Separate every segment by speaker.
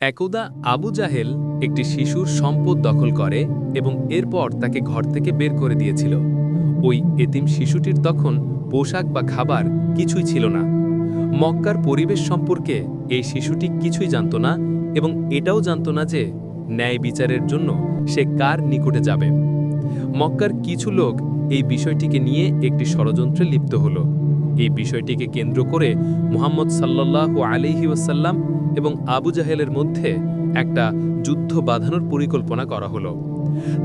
Speaker 1: একদা আবু জাহেল একটি শিশুর সম্পদ দখল করে এবং এরপর তাকে ঘর থেকে বের করে দিয়েছিল। ওই এতিম শিশুটির তখন পোশাক বা খাবার কিছুই ছিল না। মক্কার পরিবেশ সম্পর্কে এই শিশুটি কিছুই জানত না এবং এটাও জানত না যে ন্যায় বিচারের জন্য সে কার নিকটে যাবে। মক্কার কিছু লোক এই বিষয়টিকে নিয়ে একটি ষড়যন্ত্রে লিপ্ত হল। এই বিষয়টিকে কেন্দ্র করে মুহাম্মদ সাল্লাল্লাহু আলাইহি ওয়াসাল্লাম এবং আবু জাহেলের মধ্যে একটা যুদ্ধ বাঁধানোর পরিকল্পনা করা হলো।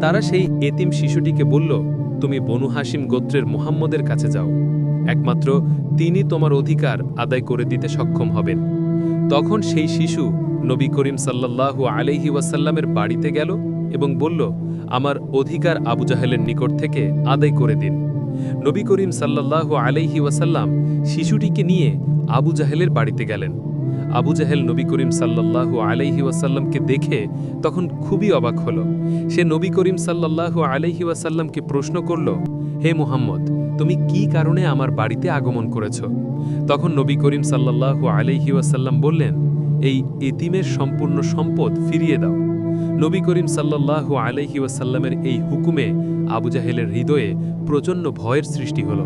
Speaker 1: তারা সেই এতিম শিশুটিকে বলল, তুমি বনু হাসিম গোত্রের মুহাম্মদের কাছে যাও। একমাত্র তিনি তোমার অধিকার আদায় করে দিতে সক্ষম হবেন। তখন সেই শিশু নবী করিম সাল্লাল্লাহু আলাইহি ওয়াসাল্লামের বাড়িতে গেল এবং বলল, আমার অধিকার আবু জাহেলের নিকট থেকে আদায় করে দিন। নবী করিম সাল্লাল্লাহু আলাইহি ওয়াসাল্লাম শিশুটিকে নিয়ে আবু জাহেলের বাড়িতে গেলেন। আবু জাহেল নবী করিম সাল্লাল্লাহু আলাইহি ওয়াসাল্লামকে দেখে তখন খুবই অবাক হল। সে নবী করিম সাল্লাল্লাহু আলাইহি ওয়াসাল্লামকে প্রশ্ন করল, হে মুহাম্মদ, তুমি কি কারণে আমার বাড়িতে আগমন করেছ? তখন নবী করিম সাল্লাল্লাহু আলাইহি ওয়াসাল্লাম বললেন, এই এতিমের সম্পূর্ণ সম্পদ ফিরিয়ে দাও। নবী করিম সাল্লাল্লাহু আলাইহি ওয়াসাল্লামের এই হুকুমে আবু জাহেলের হৃদয়ে প্রচণ্ড ভয়ের সৃষ্টি হল।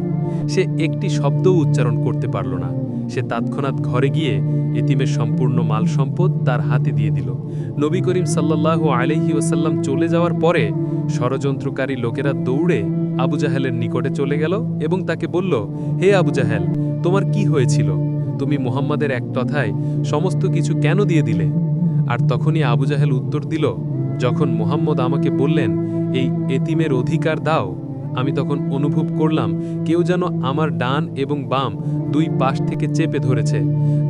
Speaker 1: সে একটি শব্দও উচ্চারণ করতে পারল না। সে তৎক্ষণাৎ ঘরে গিয়ে এতিমের সম্পূর্ণ মাল সম্পদ তার হাতে দিয়ে দিল। নবী করিম সাল্লাল্লাহু আলাইহি ওসাল্লাম চলে যাওয়ার পরে ষড়যন্ত্রকারী লোকেরা দৌড়ে আবু জাহেলের নিকটে চলে গেল এবং তাকে বলল, হে আবু জাহেল, তোমার কি হয়েছিল? তুমি মোহাম্মদের এক কথায় সমস্ত কিছু কেন দিয়ে দিলে? আর তখনই আবু জাহেল উত্তর দিল, যখন মোহাম্মদ আমাকে বললেন, এই এতিমের অধিকার দাও আমি তখন অনুভব করলাম কেউ যেন আমার ডান এবং বাম দুই পাশ থেকে চেপে ধরেছে।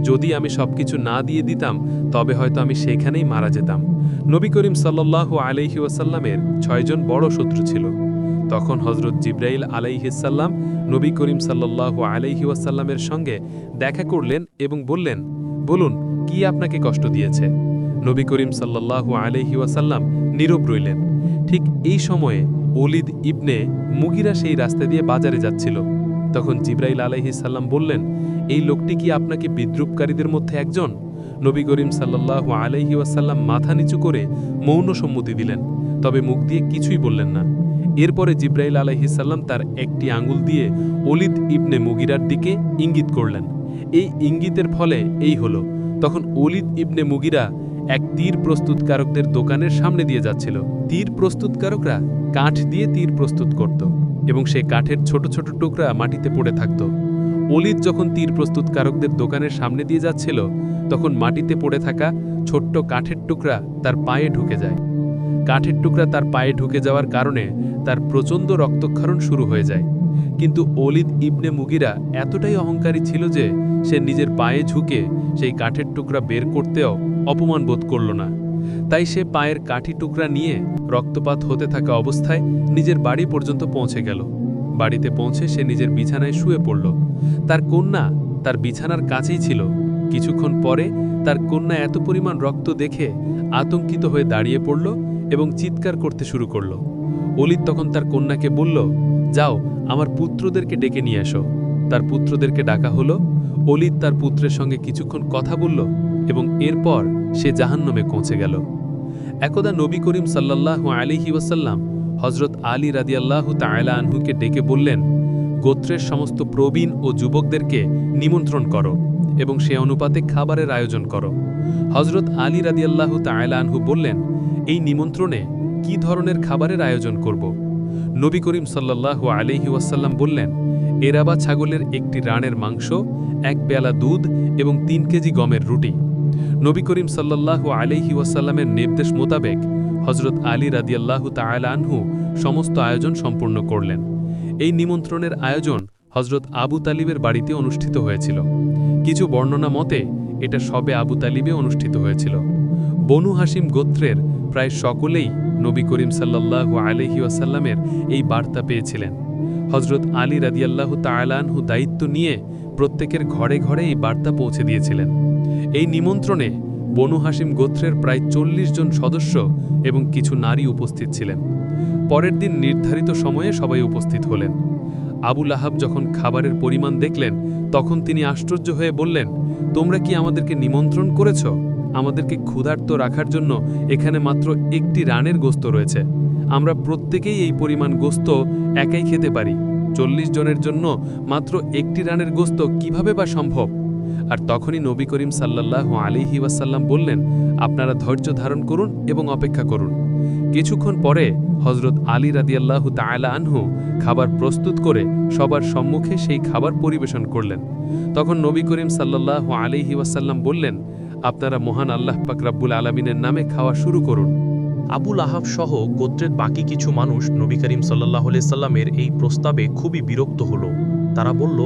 Speaker 1: যদি আমি সবকিছু না দিয়ে দিতাম, তবে হয়তো আমি সেখানেই মারা যেতাম। নবী করিম সাল্লাল্লাহু আলাইহি ওয়াসাল্লামের ছয়জন বড় শত্রু ছিল। তখন হজরত জিব্রাইল আলাইহিসাল্লাম নবী করিম সাল্লাল্লাহু আলাইহি ওয়াসাল্লামের সঙ্গে দেখা করলেন এবং বললেন, বলুন, কি আপনাকে কষ্ট দিয়েছে? নবী করিম সাল্লাল্লাহু আলাইহি ওয়াসাল্লাম নীরব রইলেন। ঠিক এই সময়ে ওলিদ ইবনে মুগিরা সেই রাস্তা দিয়ে বাজারে যাচ্ছিল। তখন জিব্রাইল আলাইহি সাল্লাম বললেন, এই লোকটি কি আপনাকে বিদ্রুপকারীদের মধ্যে একজন? নবী করিম সাল্লাল্লাহু আলাইহি ওয়াসাল্লাম মাথা নিচু করে মৌন সম্মতি দিলেন, তবে মুখ দিয়ে কিছুই বললেন না। এরপরে জিব্রাইল আলাইহিসাল্লাম তার একটি আঙুল দিয়ে অলিদ ইবনে মুগিরার দিকে ইঙ্গিত করলেন। এই ইঙ্গিতের ফলে এই হলো, তখন অলিদ ইবনে মুগিরা এক তীর প্রস্তুতকারকদের দোকানের সামনে দিয়ে যাচ্ছিল। তীর প্রস্তুতকারকরা কাঠ দিয়ে তীর প্রস্তুত করত এবং সে কাঠের ছোট ছোট টুকরা মাটিতে পড়ে থাকত। অলিদ যখন তীর প্রস্তুতকারকদের দোকানের সামনে দিয়ে যাচ্ছিল, তখন মাটিতে পড়ে থাকা ছোট্ট কাঠের টুকরা তার পায়ে ঢুকে যায়। কাঠের টুকরা তার পায়ে ঢুকে যাওয়ার কারণে তার প্রচণ্ড রক্তক্ষরণ শুরু হয়ে যায়। কিন্তু অলিদ ইবনে মুগিরা এতটাই অহংকারী ছিল যে সে নিজের পায়ে ঝুঁকে সেই কাঠের টুকরা বের করতেও অপমান বোধ করল না। তাই সে পায়ের কাঠি টুকরা নিয়ে রক্তপাত হতে থাকা অবস্থায় নিজের বাড়ি পর্যন্ত পৌঁছে গেল। বাড়িতে পৌঁছে সে নিজের বিছানায় শুয়ে পড়ল। তার কন্যা তার বিছানার কাছেই ছিল। কিছুক্ষণ পরে তার কন্যা এত পরিমাণ রক্ত দেখে আতঙ্কিত হয়ে দাঁড়িয়ে পড়ল এবং চিৎকার করতে শুরু করল। অলিদ তখন তার কন্যাকে বলল যাও, আমার পুত্রদেরকে ডেকে নিয়ে আসো। তার পুত্রদেরকে ডাকা হলো, অলিদ তার পুত্রের সঙ্গে কিছুক্ষণ কথা বলল এবং এরপর সে জাহান্নমে পৌঁছে গেল। একদা নবী করিম সাল্লাল্লাহু আলিহি ওয়াসাল্লাম হজরত আলী রাদিয়াল্লাহু তায়লা আনহুকে ডেকে বললেন, গোত্রের সমস্ত প্রবীণ ও যুবকদেরকে নিমন্ত্রণ করো এবং সে অনুপাতে খাবারের আয়োজন করো। হজরত আলী রাদিয়াল্লাহু তায়লা আনহু বললেন, এই নিমন্ত্রণে কি ধরনের খাবারের আয়োজন করব? নবী করিম সাল্লাল্লাহু আলিহি ওয়াসাল্লাম বললেন, এরাবা ছাগলের একটি রানের মাংস, এক পেয়ালা দুধ এবং তিন কেজি গমের রুটি। নবী করিম সাল্লাল্লাহু আলিহি ওয়াসাল্লামের নির্দেশ মোতাবেক হজরত আলী রাদিয়াল্লাহু আনহু সমস্ত আয়োজন সম্পূর্ণ করলেন। এই নিমন্ত্রণের আয়োজন হজরত আবু তালিবের বাড়িতে অনুষ্ঠিত হয়েছিল। কিছু বর্ণনা মতে, এটা সবে আবু তালিবে অনুষ্ঠিত হয়েছিল। বনু হাসিম গোত্রের প্রায় সকলেই নবী করিম সাল্লাল্লাহু আলহি ওয়াসাল্লামের এই বার্তা পেয়েছিলেন। হজরত আলী রাদিয়াল্লাহু তায়ালানহু দায়িত্ব নিয়ে প্রত্যেকের ঘরে ঘরে এই বার্তা পৌঁছে দিয়েছিলেন। এই নিমন্ত্রণে বনু হাসিম গোত্রের প্রায় চল্লিশ জন সদস্য এবং কিছু নারী উপস্থিত ছিলেন। পরের দিন নির্ধারিত সময়ে সবাই উপস্থিত হলেন। আবুল আহাব যখন খাবারের পরিমাণ দেখলেন, তখন তিনি আশ্চর্য হয়ে বললেন, তোমরা কি আমাদেরকে নিমন্ত্রণ করেছ?
Speaker 2: আমাদেরকে ক্ষুধার্ত রাখার জন্য এখানে মাত্র একটি রানের গোস্ত রয়েছে। আমরা প্রত্যেকেই এই পরিমাণ গোস্ত একাই খেতে পারি। চল্লিশ জনের জন্য মাত্র একটি রানের গোস্ত কীভাবে বা সম্ভব? আর তখনই নবী করিম সাল্লাহ আলিহি ওয়াসাল্লাম বললেন, আপনারা ধৈর্য ধারণ করুন এবং অপেক্ষা করুন। কিছুক্ষণ পরে হজরত আলী রাদিয়াল্লাহু তাআলা আনহু খাবার প্রস্তুত করে সবার সম্মুখে সেই খাবার পরিবেশন করলেন। তখন নবী করিম সাল্লাহ আলিহি ওয়াসাল্লাম বললেন আপনারা মহান আল্লাহ পাক রাব্বুল আলমিনের নামে খাওয়া শুরু করুন।
Speaker 1: আবুল আহাব সহ গোত্রের বাকি কিছু মানুষ নবী করিম সাল্লাহ সাল্লামের এই প্রস্তাবে খুবই বিরক্ত হল। তারা বলল,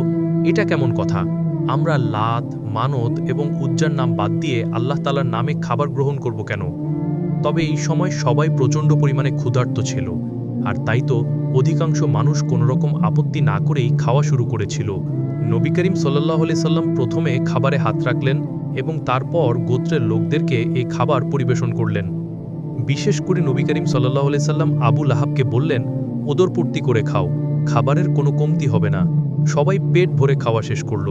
Speaker 1: এটা কেমন কথা? আমরা লাত, মানত এবং উজ্জার নাম বাদ দিয়ে আল্লাহ তালার নামে খাবার গ্রহণ করব কেন? তবে এই সময় সবাই প্রচণ্ড পরিমাণে ক্ষুধার্ত ছিল। আর তাই তো অধিকাংশ মানুষ কোনোরকম আপত্তি না করেই খাওয়া শুরু করেছিল। নবী করিম সাল্লাহ সাল্লাম প্রথমে খাবারে হাত রাখলেন এবং তারপর গোত্রের লোকদেরকে এই খাবার পরিবেশন করলেন। বিশেষ করে নবী করিম সাল্লাহ সাল্লাম আবুল আহাবকে বললেন ওদরপূর্তি করে খাও, খাবারের কোনো কমতি হবে না। সবাই পেট ভরে খাওয়া শেষ করল।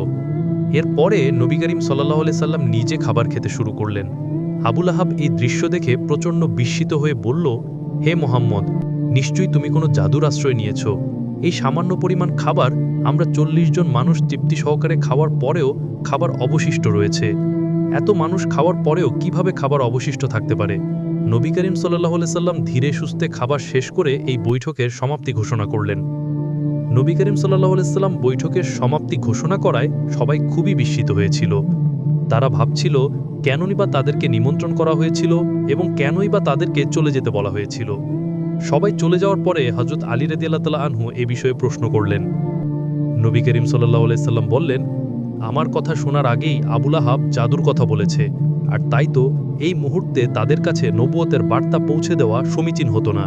Speaker 1: এরপরে নবী করিম সাল্লাহ সাল্লাম নিজে খাবার খেতে শুরু করলেন। আবুল আহাব এই দৃশ্য দেখে প্রচণ্ড বিস্মিত হয়ে বলল, হে মোহাম্মদ, নিশ্চয়ই তুমি কোনো জাদুর আশ্রয় নিয়েছ। এই সামান্য পরিমাণ খাবার আমরা চল্লিশ জন মানুষ তৃপ্তি সহকারে খাওয়ার পরেও খাবার অবশিষ্ট রয়েছে। এত মানুষ খাওয়ার পরেও কীভাবে খাবার অবশিষ্ট থাকতে পারে? নবী করিম সাল্লাহ সাল্লাম ধীরে সুস্থে খাবার শেষ করে এই বৈঠকের সমাপ্তি ঘোষণা করলেন। নবী করিম সাল্লাহ সাল্লাম বৈঠকের সমাপ্তি ঘোষণা করায় সবাই খুবই বিস্মিত হয়েছিল। তারা ভাবছিল, কেনই বা তাদেরকে নিমন্ত্রণ করা হয়েছিল এবং কেনই বা তাদেরকে চলে যেতে বলা হয়েছিল। সবাই চলে যাওয়ার পরে হজরত আলী রেদি আল্লাহ আনহু এ বিষয়ে প্রশ্ন করলেন নবী করিম সাল্লাহ সাল্লাম বললেন, আমার কথা শোনার আগেই আবুল আহাব জাদুর কথা বলেছে, আর তাই তো এই মুহূর্তে তাদের কাছে নবুয়তের বার্তা পৌঁছে দেওয়া সমীচীন হতো না।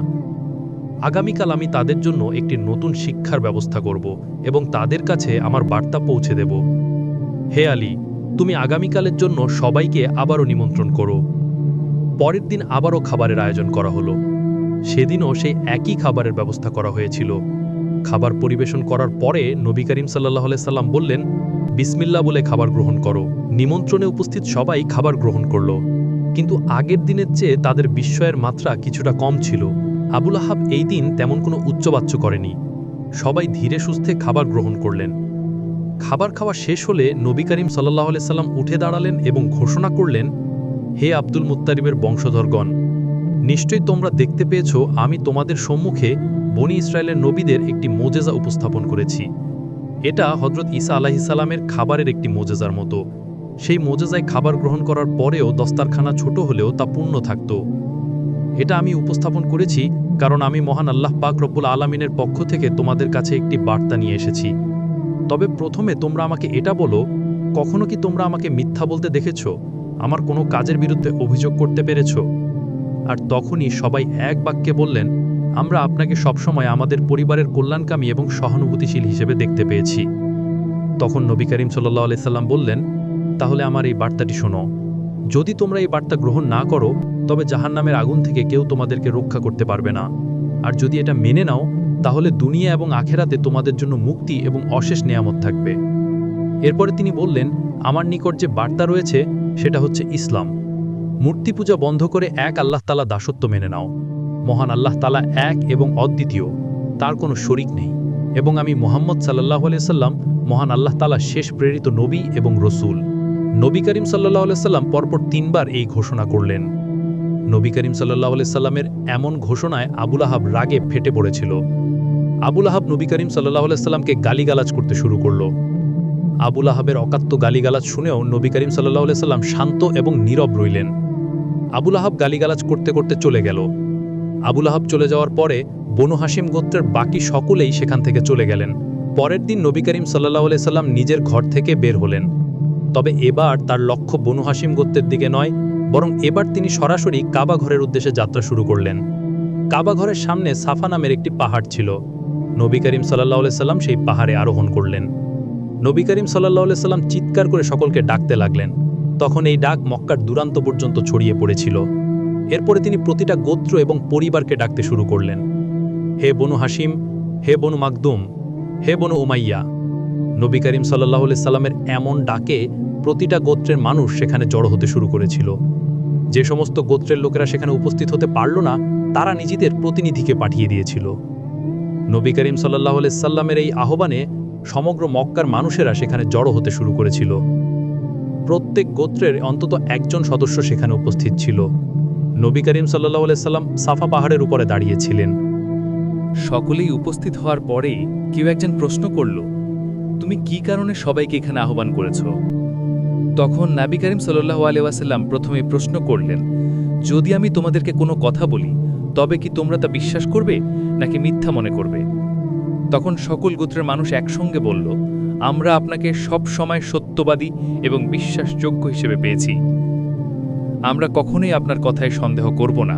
Speaker 1: আগামীকাল আমি তাদের জন্য একটি নতুন শিক্ষার ব্যবস্থা করব এবং তাদের কাছে আমার বার্তা পৌঁছে দেব। হে আলী, তুমি আগামীকালের জন্য সবাইকে আবারও নিমন্ত্রণ করো। পরের দিন আবারও খাবারের আয়োজন করা হলো। সেদিনও সেই একই খাবারের ব্যবস্থা করা হয়েছিল। খাবার পরিবেশন করার পরে নবী করিম সাল্লাহ সাল্লাম বললেন বিসমিল্লা বলে খাবার গ্রহণ করো। নিমন্ত্রণে উপস্থিত সবাই খাবার গ্রহণ করল। কিন্তু আগের দিনের চেয়ে তাদের বিস্ময়ের মাত্রা কিছুটা কম ছিল। আবুল আহাব এই দিন তেমন কোনো উচ্চবাচ্য করেনি। সবাই ধীরে সুস্থে খাবার গ্রহণ করলেন। খাবার খাওয়া শেষ হলে নবী করিম সাল্লাহ সাল্লাম উঠে দাঁড়ালেন এবং ঘোষণা করলেন, হে আব্দুল মুত্তারিবের বংশধরগণ, নিশ্চয়ই তোমরা দেখতে পেয়েছ, আমি তোমাদের সম্মুখে বনি ইসরায়েলের নবীদের একটি মোজেজা উপস্থাপন করেছি। এটা হজরত ঈসা আলাহিসাল্লামের খাবারের একটি মোজেজার মতো। সেই মোজেজায় খাবার গ্রহণ করার পরেও দস্তারখানা ছোট হলেও তা পূর্ণ থাকত। এটা আমি উপস্থাপন করেছি কারণ আমি মহান আল্লাহ পাক রব্বুল আলমিনের পক্ষ থেকে তোমাদের কাছে একটি বার্তা নিয়ে এসেছি। তবে প্রথমে তোমরা আমাকে এটা বলো, কখনো কি তোমরা আমাকে মিথ্যা বলতে দেখেছ? আমার কোনো কাজের বিরুদ্ধে অভিযোগ করতে পেরেছ? আর তখনই সবাই এক বাক্যে বললেন আমরা আপনাকে সবসময় আমাদের পরিবারের কল্যাণকামী এবং সহানুভূতিশীল হিসেবে দেখতে পেয়েছি। তখন নবী করিম সাল্লাহ সাল্লাম বললেন, তাহলে আমার এই বার্তাটি শোনো। যদি তোমরা এই বার্তা গ্রহণ না করো, তবে জাহান্নামের আগুন থেকে কেউ তোমাদেরকে রক্ষা করতে পারবে না। আর যদি এটা মেনে নাও, তাহলে দুনিয়া এবং আখেরাতে তোমাদের জন্য মুক্তি এবং অশেষ নেয়ামত থাকবে। এরপরে তিনি বললেন, আমার নিকট যে বার্তা রয়েছে, সেটা হচ্ছে ইসলাম। মূর্তি পূজা বন্ধ করে এক আল্লাহ তালা দাসত্ব মেনে নাও। মহান আল্লাহ তালা এক এবং অদ্বিতীয়, তার কোনো শরিক নেই। এবং আমি মোহাম্মদ সাল্লাহ সাল্লাম মহান আল্লাহ তালা শেষ প্রেরিত নবী এবং রসুল। নবী করিম সাল্লাহ সাল্লাম পরপর তিনবার এই ঘোষণা করলেন। নবী করিম সাল্লাহ সাল্লামের এমন ঘোষণায় আবুল আহাব রাগে ফেটে পড়েছিল। আবুল আহাব নবী করিম সাল্লাহ সাল্লামকে গালিগালাজ করতে শুরু করল। আবুল আহাবের অকাত্য গালিগালাজ শুনেও নবী করিম সাল্লাহ সাল্লাম শান্ত এবং নীরব রইলেন। আবুল আহাব গালিগালাজ করতে করতে চলে গেল। আবুল আহাব চলে যাওয়ার পরে বনু হাসিম গোত্রের বাকি সকলেই সেখান থেকে চলে গেলেন। পরের দিন নবী করিম সাল্লাহ সাল্লাম নিজের ঘর থেকে বের হলেন। তবে এবার তার লক্ষ্য বনু হাসিম গোত্রের দিকে নয়, বরং এবার তিনি সরাসরি কাবা ঘরের উদ্দেশ্যে যাত্রা শুরু করলেন। কাবা ঘরের সামনে সাফা নামের একটি পাহাড় ছিল। নবী করিম সাল্লাহ সাল্লাম সেই পাহাড়ে আরোহণ করলেন। নবী করিম সাল্লাহ সাল্লাম চিৎকার করে সকলকে ডাকতে লাগলেন। তখন এই ডাক মক্কার দূরান্ত পর্যন্ত ছড়িয়ে পড়েছিল। এরপরে তিনি প্রতিটা গোত্র এবং পরিবারকে ডাকতে শুরু করলেন। হে বনু হাসিম হে বনু মাকদুম, হে বনু উমাইয়া,
Speaker 3: নবী করিম সাল্লাহ সাল্লামের এমন ডাকে প্রতিটা গোত্রের মানুষ সেখানে জড়ো হতে শুরু করেছিল। যে সমস্ত গোত্রের লোকেরা সেখানে উপস্থিত হতে পারল না, তারা নিজেদের প্রতিনিধিকে পাঠিয়ে দিয়েছিল। নবী করিম সাল্লাহ সাল্লামের এই আহ্বানে সমগ্র মক্কার মানুষেরা সেখানে জড়ো হতে শুরু করেছিল। প্রত্যেক গোত্রের অন্তত একজন সদস্য সেখানে উপস্থিত ছিল। নবী করিম সাল্লাহ সাল্লাম সাফা পাহাড়ের উপরে দাঁড়িয়েছিলেন।
Speaker 1: সকলেই উপস্থিত হওয়ার পরে কেউ একজন প্রশ্ন করল, তুমি কি কারণে সবাইকে এখানে আহ্বান করেছ? তখন নাবি করিম সাল্লাহ আলিয়াসাল্লাম প্রথমে প্রশ্ন করলেন, যদি আমি তোমাদেরকে কোনো কথা বলি, তবে কি তোমরা তা বিশ্বাস করবে, নাকি মিথ্যা মনে করবে? তখন সকল গোত্রের মানুষ একসঙ্গে বলল, আমরা আপনাকে সব সময় সত্যবাদী এবং বিশ্বাসযোগ্য হিসেবে পেয়েছি। আমরা কখনোই আপনার কথায় সন্দেহ করব না।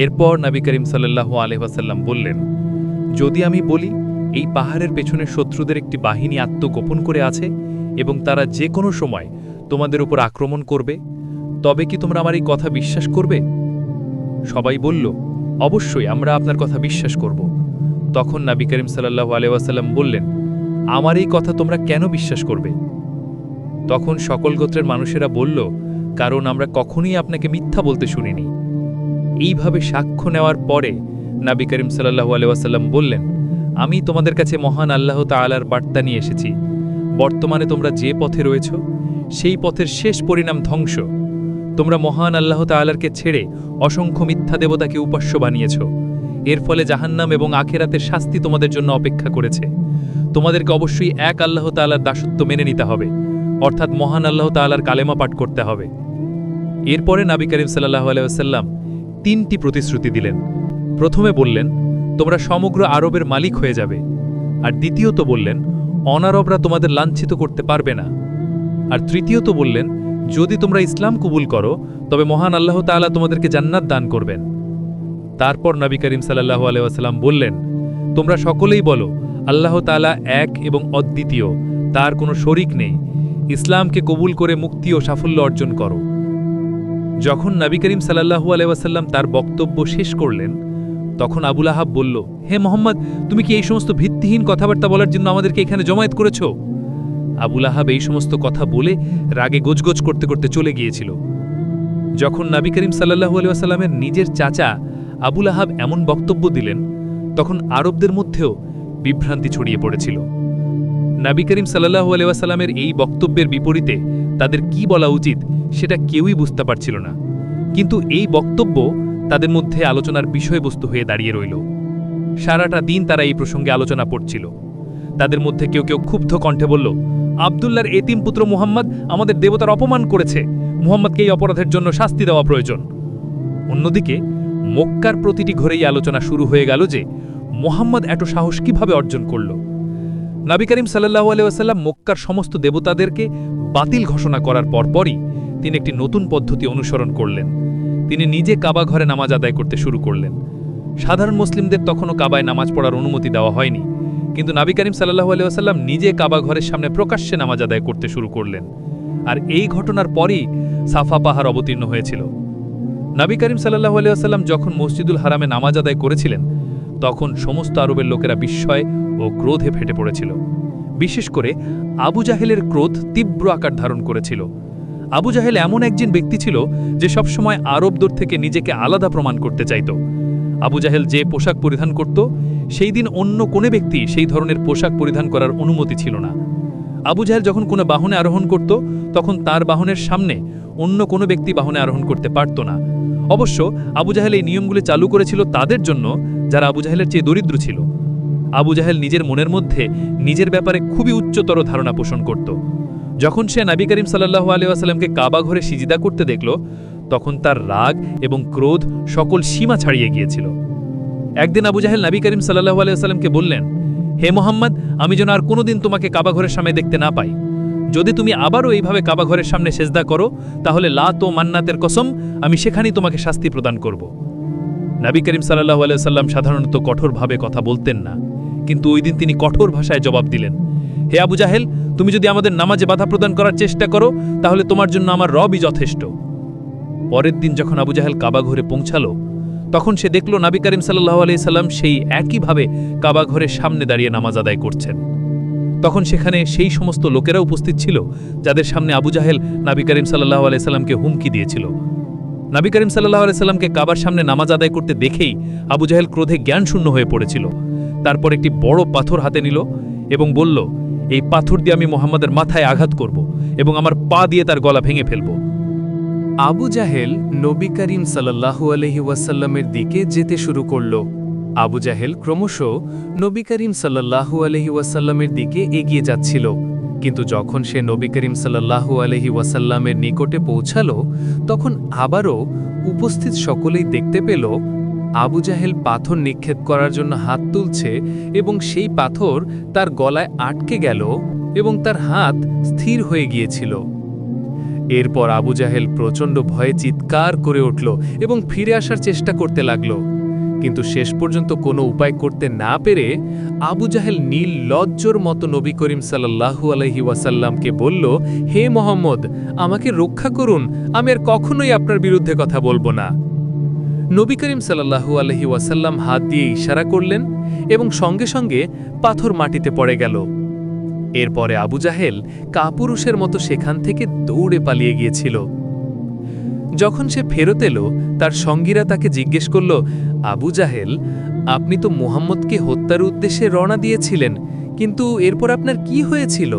Speaker 1: এরপর নবী করিম সাল্লাহ আলহাসাল্লাম বললেন, যদি আমি বলি, এই পাহাড়ের পেছনে শত্রুদের একটি বাহিনী আত্মগোপন করে আছে এবং তারা যে কোনো সময় তোমাদের উপর আক্রমণ করবে, তবে কি তোমরা আমার এই কথা বিশ্বাস করবে? সবাই বলল, অবশ্যই, আমরা আপনার কথা বিশ্বাস করব। তখন নবী করিম সাল্লাহ আলহাসাল্লাম বললেন, আমার এই কথা তোমরা কেন বিশ্বাস করবে? তখন সকল গোত্রের মানুষেরা বলল কারণ আমরা কখনোই আপনাকে মিথ্যা বলতে শুনিনি। এইভাবে সাক্ষ্য নেওয়ার পরে নাবি করিম সাল্লাহু আলাইসাল্লাম বললেন, আমি তোমাদের কাছে মহান আল্লাহ তাআলার বার্তা নিয়ে এসেছি। বর্তমানে তোমরা যে পথে রয়েছ, সেই পথের শেষ পরিণাম ধ্বংস। তোমরা মহান আল্লাহ তাআলারকে ছেড়ে অসংখ্য মিথ্যা দেবতাকে উপাস্য বানিয়েছ। এর ফলে জাহান্নাম এবং আখেরাতের শাস্তি তোমাদের জন্য অপেক্ষা করেছে। তোমাদেরকে অবশ্যই এক আল্লাহ তালার দাসত্ব মেনে নিতে হবে। অর্থাৎ মহান আল্লাহ তাআলার কালেমা পাঠ করতে হবে। এরপরে নাবি করিম সাল্লাহ আলাইসাল্লাম তিনটি প্রতিশ্রুতি দিলেন। প্রথমে বললেন, তোমরা সমগ্র আরবের মালিক হয়ে যাবে। আর দ্বিতীয়ত বললেন, অনারবরা তোমাদের লাঞ্ছিত করতে পারবে না। আর তৃতীয়ত বললেন, যদি তোমরা ইসলাম কবুল করো, তবে মহান আল্লাহ তাআলা তোমাদেরকে জান্নাত দান করবেন। তারপর নবী করিম সাল্লাহ আলাইসাল্লাম বললেন, তোমরা সকলেই বলো, আল্লাহ তাআলা এক এবং অদ্বিতীয়, তার কোনো শরিক নেই। ইসলামকে কবুল করে মুক্তি ও সাফল্য অর্জন করো। যখন নবী করিম সাল্লাহু আলাইসাল্লাম তার বক্তব্য শেষ করলেন, তখন আবুল আহাব বলল, হে মোহাম্মদ, তুমি কি এই সমস্ত ভিত্তিহীন কথাবার্তা বলার জন্য আমাদেরকে এখানে জমায়েত করেছ? আবুল আহাব এই সমস্ত কথা বলে রাগে গোজগোজ করতে করতে চলে গিয়েছিল। যখন নবী করিম সাল্লাহু আলাইসাল্লামের নিজের চাচা আবুল আহাব এমন বক্তব্য দিলেন, তখন আরবদের মধ্যেও বিভ্রান্তি ছড়িয়ে পড়েছিল। নাবী করিম সাল্লাহু আলাইসাল্লামের এই বক্তব্যের বিপরীতে তাদের কি বলা উচিত সেটা কেউই বুঝতে পারছিল না। কিন্তু এই বক্তব্য তাদের মধ্যে আলোচনার বিষয়বস্তু হয়ে দাঁড়িয়ে রইল। সারাটা দিন তারা এই প্রসঙ্গে আলোচনা পড়ছিল তাদের মধ্যে কেউ কেউ ক্ষুব্ধ কণ্ঠে বলল আবদুল্লার এতিম পুত্র মুহাম্মদ আমাদের দেবতার অপমান করেছে। মুহাম্মদকে এই অপরাধের জন্য শাস্তি দেওয়া প্রয়োজন। অন্যদিকে, মক্কার প্রতিটি ঘরেই আলোচনা শুরু হয়ে গেল যে মোহাম্মদ এত সাহস কীভাবে অর্জন করল। নবী করিম সাল্লাহু আলাইসাল্লাম মক্কার সমস্ত দেবতাদেরকে বাতিল ঘোষণা করার পরপরই তিনি একটি নতুন পদ্ধতি অনুসরণ করলেন। তিনি নিজে কাবা ঘরে নামাজ আদায় করতে শুরু করলেন। সাধারণ মুসলিমদের তখনও কাবায় নামাজ পড়ার অনুমতি দেওয়া হয়নি। কিন্তু নাবী করিম সাল্লাহু আলাইসাল্লাম নিজে কাবা ঘরের সামনে প্রকাশ্যে নামাজ আদায় করতে শুরু করলেন। আর এই ঘটনার পরই সাফা পাহাড় অবতীর্ণ হয়েছিল। নাবী করিম সাল্লাহু আলাইসাল্লাম যখন মসজিদুল হারামে নামাজ আদায় করেছিলেন তখন সমস্ত আরবের লোকেরা বিস্ময় ও ক্রোধে ফেটে পড়েছিল। বিশেষ করে আবু জাহেলের ক্রোধ তীব্র আকার ধারণ করেছিল। আবু জাহেল এমন একজন ব্যক্তি ছিল যে সবসময় আরবদর থেকে নিজেকে আলাদা প্রমাণ করতে চাইত। আবু জাহেল যে পোশাক পরিধান করত, সেই দিন অন্য কোনো ব্যক্তি সেই ধরনের পোশাক পরিধান করার অনুমতি ছিল না। আবু জাহেল যখন কোনো বাহনে আরোহণ করত, তখন তার বাহনের সামনে অন্য কোনো ব্যক্তি বাহনে আরোহণ করতে পারত না। অবশ্য আবু জাহেল এই নিয়মগুলি চালু করেছিল তাদের জন্য, যারা আবু জাহেলের চেয়ে দরিদ্র ছিল। আবু জাহেল নিজের মনের মধ্যে নিজের ব্যাপারে খুবই উচ্চতর ধারণা পোষণ করত। যখন সে নাবী করিম সাল্লাহু আলিয়াসাল্লামকে কাবা ঘরে সিজিদা করতে দেখল, তখন তার রাগ এবং ক্রোধ সকল সীমা ছাড়িয়ে গিয়েছিল। একদিন আবু জাহেল নাবী করিম সাল্লাহু আলিয়াসাল্লামকে বললেন, হে মোহাম্মদ, আমি যেন আর কোনোদিন তোমাকে কাবা ঘরের সামনে দেখতে না পাই। যদি তুমি আবারও এইভাবে কাবা ঘরের সামনে সেজদা করো, তাহলে লাত ও মান্নাতের কসম, আমি সেখানেই তোমাকে শাস্তি প্রদান করব। নাবী করিম সাল্লাহু আলিয়াল্লাম সাধারণত কঠোরভাবে কথা বলতেন না, কিন্তু ওই দিন তিনি কঠোর ভাষায় জবাব দিলেন। হে আবু জাহেল, তুমি যদি আমাদের নামাজে বাধা প্রদান করার চেষ্টা করো, তাহলে তোমার জন্য আমার রবই যথেষ্ট। পরের দিন যখন আবু জাহেল কাবা ঘরে পৌঁছালো, তখন সে দেখল নাবী করিম সাল্লাহ আলি সাল্লাম সেই একইভাবে কাবা ঘরের সামনে দাঁড়িয়ে নামাজ আদায় করছেন।
Speaker 4: তখন সেখানে সেই সমস্ত লোকেরা উপস্থিত ছিল, যাদের সামনে আবু জাহেল নাবি করিম সাল্লাহ আলাইসাল্লামকে হুমকি দিয়েছিল। নাবি করিম সাল্লাহ আলাইসাল্লামকে কাবার সামনে নামাজ আদায় করতে দেখেই আবু জাহেল ক্রোধে জ্ঞানশূন্য হয়ে পড়েছিল। তারপর একটি বড় পাথর হাতে নিল এবং বলল, এই পাথর দিয়ে আমি মোহাম্মদের মাথায় আঘাত করব এবং আমার পা দিয়ে তার গলা ভেঙে ফেলব।
Speaker 1: আবু জাহেল নবী করিম সাল্লাহু আলহি ওয়াসাল্লামের দিকে যেতে শুরু করল। আবু জাহেল ক্রমশ নবী করিম সাল্লাহু আলহি ওয়াসাল্লামের দিকে এগিয়ে যাচ্ছিল। কিন্তু যখন সে নবী করিম সাল্লাহু আলহি ওয়াসাল্লামের নিকটে পৌঁছালো, তখন আবারও উপস্থিত সকলেই দেখতে পেল, আবু জাহেল পাথর নিক্ষেপ করার জন্য হাত তুলছে এবং সেই পাথর তার গলায় আটকে গেল এবং তার হাত স্থির হয়ে গিয়েছিল। এরপর আবু জাহেল প্রচণ্ড ভয়ে চিৎকার করে উঠল এবং ফিরে আসার চেষ্টা করতে লাগল। কিন্তু শেষ পর্যন্ত কোনো উপায় করতে না পেরে আবু জাহেল নীল লজ্জর মতো নবী করিম সাল্লাহু আলহি ওয়াসাল্লামকে বলল, হে মোহাম্মদ, আমাকে রক্ষা করুন, আমি আর কখনোই আপনার বিরুদ্ধে কথা বলব না। নবী করিম সাল্লাহু আলহি ওয়াসাল্লাম হাত দিয়ে ইশারা করলেন এবং সঙ্গে সঙ্গে পাথর মাটিতে পড়ে গেল। এরপরে আবু জাহেল কাপুরুষের মতো সেখান থেকে দৌড়ে পালিয়ে গিয়েছিল। যখন সে ফেরত এলো, তার সঙ্গীরা তাকে জিজ্ঞেস করল আবু জাহেল, আপনি তো মুহাম্মদকে হত্যার উদ্দেশ্যে রওনা দিয়েছিলেন, কিন্তু এরপর আপনার কি হয়েছিল?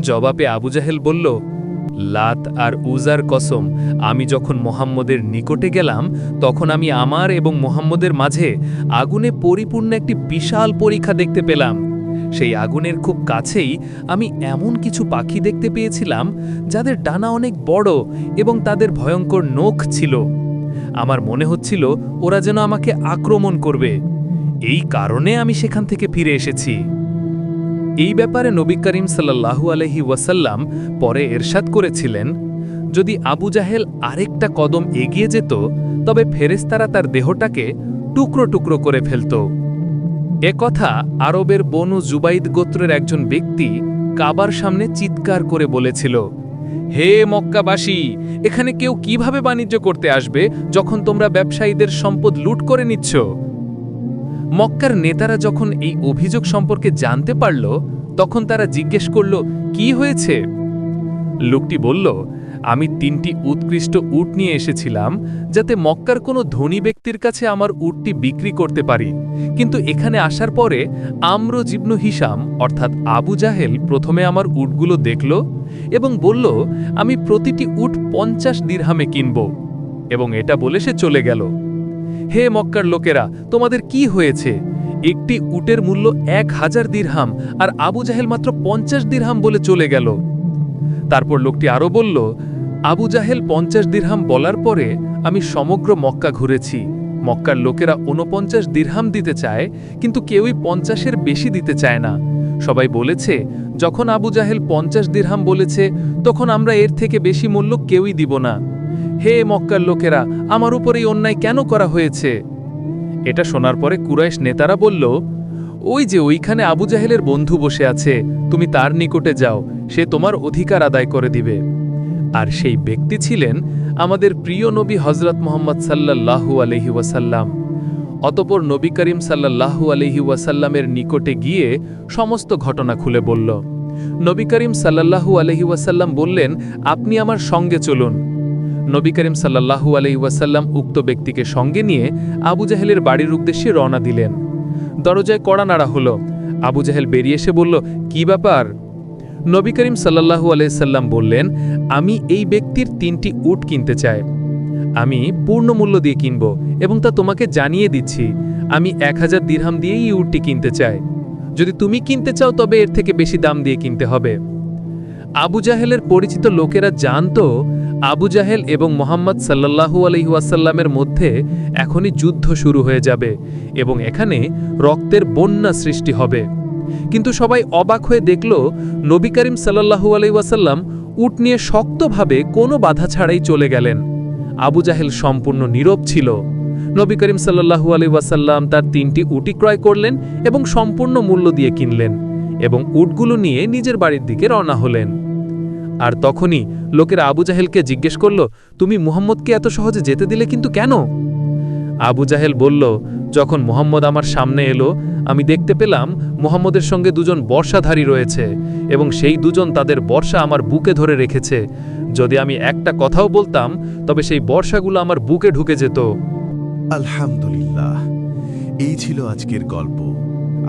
Speaker 1: জবাবে আবু জাহেল বলল, লাত আর উজার কসম, আমি যখন মোহাম্মদের নিকটে গেলাম, তখন আমি আমার এবং মোহাম্মদের মাঝে আগুনে পরিপূর্ণ একটি বিশাল পরীক্ষা দেখতে পেলাম। সেই আগুনের খুব কাছেই আমি এমন কিছু পাখি দেখতে পেয়েছিলাম, যাদের ডানা অনেক বড় এবং তাদের ভয়ঙ্কর নখ ছিল। আমার মনে হচ্ছিল ওরা যেন আমাকে আক্রমণ করবে। এই কারণে আমি সেখান থেকে ফিরে এসেছি। এই ব্যাপারে নবী করিম সাল্লাহু আলহি ওয়াসাল্লাম পরে এরশাদ করেছিলেন, যদি আবু জাহেল আরেকটা কদম এগিয়ে যেত, তবে ফেরেস্তারা তার দেহটাকে টুকরো টুকরো করে ফেলত। এ কথা আরবের বনু জুবাইদ গোত্রের একজন ব্যক্তি কাবার সামনে চিৎকার করে বলেছিল হে মক্কাবাসী, এখানে কেউ কীভাবে বাণিজ্য করতে আসবে যখন তোমরা ব্যবসায়ীদের সম্পদ লুট করে নিচ্ছ? মক্কার নেতারা যখন এই অভিযোগ সম্পর্কে জানতে পারল, তখন তারা জিজ্ঞেস করল, কি হয়েছে? লোকটি বলল আমি তিনটি উৎকৃষ্ট উট নিয়ে এসেছিলাম যাতে মক্কার কোনো ধনী ব্যক্তির কাছে আমার উটটি বিক্রি করতে পারি। কিন্তু এখানে আসার পরে আম্র জিবনু হিসাম অর্থাৎ আবু জাহেল, প্রথমে আমার উটগুলো দেখল এবং বলল, আমি প্রতিটি উট পঞ্চাশ দিরহামে কিনব। এবং এটা বলে সে চলে গেল। হে মক্কার লোকেরা, তোমাদের কি হয়েছে? একটি উটের মূল্য এক হাজার দিরহাম আর আবু জাহেল মাত্র পঞ্চাশ দিরহাম বলে চলে গেল। তারপর লোকটি আরও বলল আবু জাহেল পঞ্চাশ দিরহাম বলার পরে আমি সমগ্র মক্কা ঘুরেছি। মক্কার লোকেরা ঊনপঞ্চাশ দিরহাম দিতে চায়, কিন্তু কেউই পঞ্চাশের বেশি দিতে চায় না। সবাই বলেছে, যখন আবু জাহেল পঞ্চাশ দিরহাম বলেছে, তখন আমরা এর থেকে বেশি মূল্য কেউই দিব না। হে মক্কার লোকেরা, আমার উপর এই অন্যায় কেন করা হয়েছে? এটা শোনার পরে কুরাইশ নেতারা বলল, ওই যে ওইখানে আবু জাহেলের বন্ধু বসে আছে, তুমি তার নিকটে যাও, সে তোমার অধিকার আদায় করে দিবে। আর সেই ব্যক্তি ছিলেন আমাদের প্রিয় নবী হজরত মোহাম্মদ সাল্লাল্লাহু আলহি ওয়াসাল্লাম। অতপর নবী করিম সাল্লাল্লাহু আলহি ওয়াসাল্লামের নিকটে গিয়ে সমস্ত ঘটনা খুলে বলল। নবী করিম সাল্লাল্লাহু আলহি ওয়াসাল্লাম বললেন, আপনি আমার সঙ্গে চলুন। নবী করিম সাল্লাল্লাহু আলহি ওয়াসাল্লাম উক্ত ব্যক্তিকে সঙ্গে নিয়ে আবু জাহেলের বাড়ির উদ্দেশ্যে রওনা দিলেন। দরজায় কড়া নাড়া হলো। আবু জাহেল বেরিয়ে এসে বলল, কি ব্যাপার? নবী করিম সাল্লাল্লাহু আলাইসাল্লাম বললেন, আমি এই ব্যক্তির তিনটি উট কিনতে চাই। আমি পূর্ণ মূল্য দিয়ে কিনব এবং তা তোমাকে জানিয়ে দিচ্ছি। আমি এক হাজার দিরহাম দিয়েই এই উটটি কিনতে চাই। যদি তুমি কিনতে চাও, তবে এর থেকে বেশি দাম দিয়ে কিনতে হবে। আবু জাহেলের পরিচিত লোকেরা জানত, আবু জাহেল এবং মোহাম্মদ সাল্লাল্লাহু আলহিউসাল্লামের মধ্যে এখনই যুদ্ধ শুরু হয়ে যাবে এবং এখানে রক্তের বন্যা সৃষ্টি হবে। কিন্তু সবাই অবাক হয়ে দেখল নবী করিম সাল্লাল্লাহু আলহিউসাল্লাম উট নিয়ে শক্তভাবে কোনো বাধা ছাড়াই চলে গেলেন। আবু জাহেল সম্পূর্ণ নীরব ছিল। নবী করিম সাল্লাল্লাহু আলি ওয়াসাল্লাম তার তিনটি উটি ক্রয় করলেন এবং সম্পূর্ণ মূল্য দিয়ে কিনলেন এবং উটগুলো নিয়ে নিজের বাড়ির দিকে রওনা হলেন। আর তখনই লোকেরা আবু জাহেলকে জিজ্ঞেস করল, তুমি মুহাম্মদকে এত সহজে যেতে দিলে কিন্তু কেন? আবু জাহেল বলল, যখন মোহাম্মদ আমার সামনে এলো, আমি দেখতে পেলাম মোহাম্মদের সঙ্গে দুজন বর্ষাধারী রয়েছে এবং সেই দুজন তাদের বর্ষা আমার বুকে ধরে রেখেছে। যদি আমি একটা কথাও বলতাম, তবে সেই বর্ষাগুলো আমার বুকে ঢুকে যেত।
Speaker 5: আলহামদুলিল্লাহ। এই ছিল আজকের গল্প।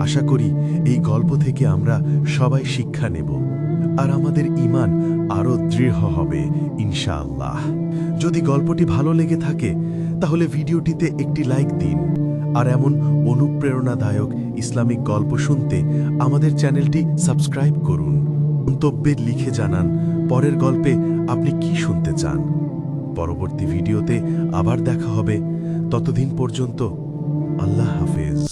Speaker 5: আশা করি এই গল্প থেকে আমরা সবাই শিক্ষা নেব। আর আমাদের ইমান আরও দৃঢ় হবে, ইনশাআল্লাহ। যদি গল্পটি ভালো লেগে থাকে তাহলে ভিডিওটিতে একটি লাইক দিন। আর এমন অনুপ্রেরণাদায়ক ইসলামিক গল্প শুনতে আমাদের চ্যানেলটি সাবস্ক্রাইব করুন। মন্তব্যে লিখে জানান, পরের গল্পে আপনি কি শুনতে চান? পরবর্তী ভিডিওতে আবার দেখা হবে। ততদিন পর্যন্ত আল্লাহ হাফেজ।